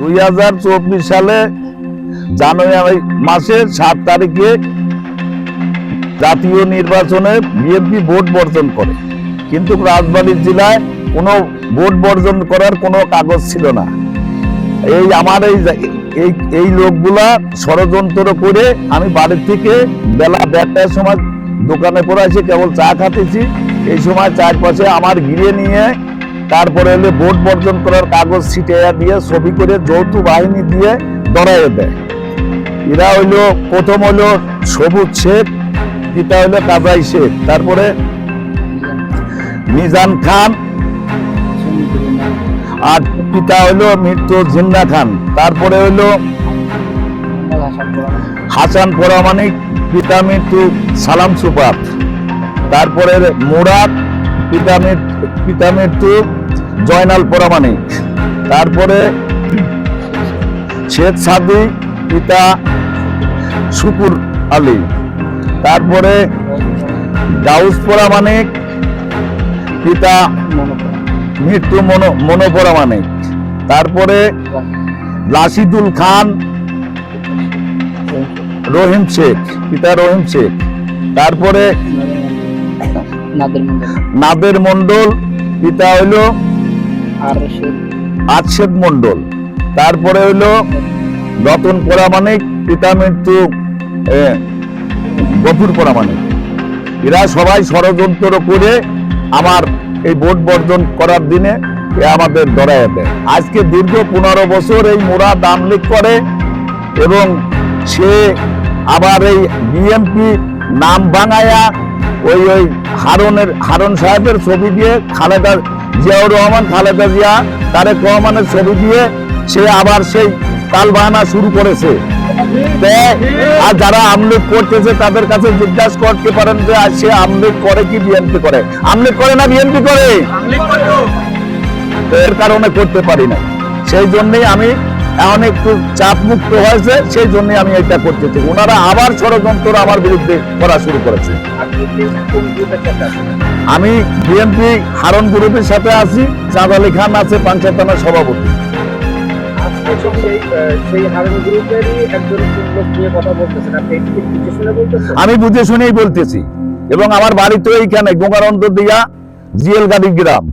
দুই হাজার চব্বিশ সালে জানুয়ারি মাসের সাত তারিখে জাতীয় নির্বাচনে বিএনপি ভোট বর্জন করে। কিন্তু রাজবাড়ী জেলায় কোনো ভোট বর্জন করার কোনো কাগজ ছিল না। এই আমার এই এই লোকগুলা ষড়যন্ত্র করে আমি বাড়ি থেকে বেলা দেড়টার সময় দোকানে পড়ে এসে কেবল চা খাতেছি। এই সময় চারপাশে আমার ঘিরে নিয়ে তারপরে হলে ভোট বর্জন করার কাগজ ছিটিয়ে দিয়ে ছবি করে যৌথ বাহিনী দিয়ে দড়াইয়ে দেয়। এরা হইল, প্রথম হইল সবুজ শেখ, পিতা হইল কাজাই শেখ। তারপরে মিজান খান আর পিতা হইল মৃত্যু জিন্না খান। তারপরে হইল হাসান পরামানিক, পিতা মৃত্যু সালাম সুপাত। তারপরে মুরাদ, পিতা মৃত্যু পিতা মৃত্যু জয়নাল পরামানিক তারপরে শেখ সাদি পিতা শুকুর আলী। তারপরে গাউস পরামানিক পিতা মৃত্যু মনো মনোপরামানিক তারপরে রাশিদুল খান রহিম শেখ পিতা রহিম শেখ। তারপরে নাদের মন্ডল পিতা হইল আর সে আচ্ছেদ মন্ডল তারপরে হইল রতন পরামানিক পিতা মৃত্যু গফুর পরামানিক এরা সবাই ষড়যন্ত্র করে আমার এই ভোট বর্জন করার দিনে এ আমাদের ধরায় দেয়। আজকে দীর্ঘ পনেরো বছর এই মোরা দামলিক করে এবং সে আবার এই বিএমপি নাম বাঙায়া ওই ওই হারনের হারন সাহেবের ছবি দিয়ে খালেদা জিয়াউর রহমান খালেদা জিয়া তারেক রহমানের ছবি দিয়ে সে আবার সেই তালবাহানা শুরু করেছে। তে আর যারা আমলেট করতেছে তাদের কাছে জিজ্ঞাসা করতে পারেন যে সে আমলেট করে কি বিএনপি করে? আমলেট করে না বিএনপি করে? এর কারণে করতে পারি না সেই জন্যই আমি এখন একটু চাপ মুক্ত হয়েছে সেই জন্য আমি এটা করতেছি ওনারা আবার ষড়যন্ত্র আমার বিরুদ্ধে করা শুরু করেছে। আমি বিএনপি হারন গ্রুপের সাথে আছি চাঁদ আলী খান আছে পাঞ্চায়েত থানার সভাপতি। আমি বুঝে শুনেই বলতেছি। এবং আমার বাড়ি তো এইখানে গোগারন্দ দিয়া জিএল গাড়ি গ্রাম।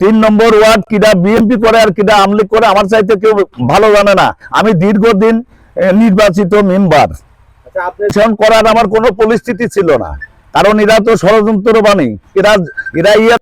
তিন নম্বর ওয়ার্ড কিডা বিএনপি করে আর কিডা আমলিগ করে আমার চাইতে কেউ ভালো জানে না। আমি দীর্ঘদিন নির্বাচিত মেম্বার আচ্ছা করার আমার কোনো পরিস্থিতি ছিল না। কারণ এরা তো ষড়যন্ত্র বাণী এরা এরা ইয়ে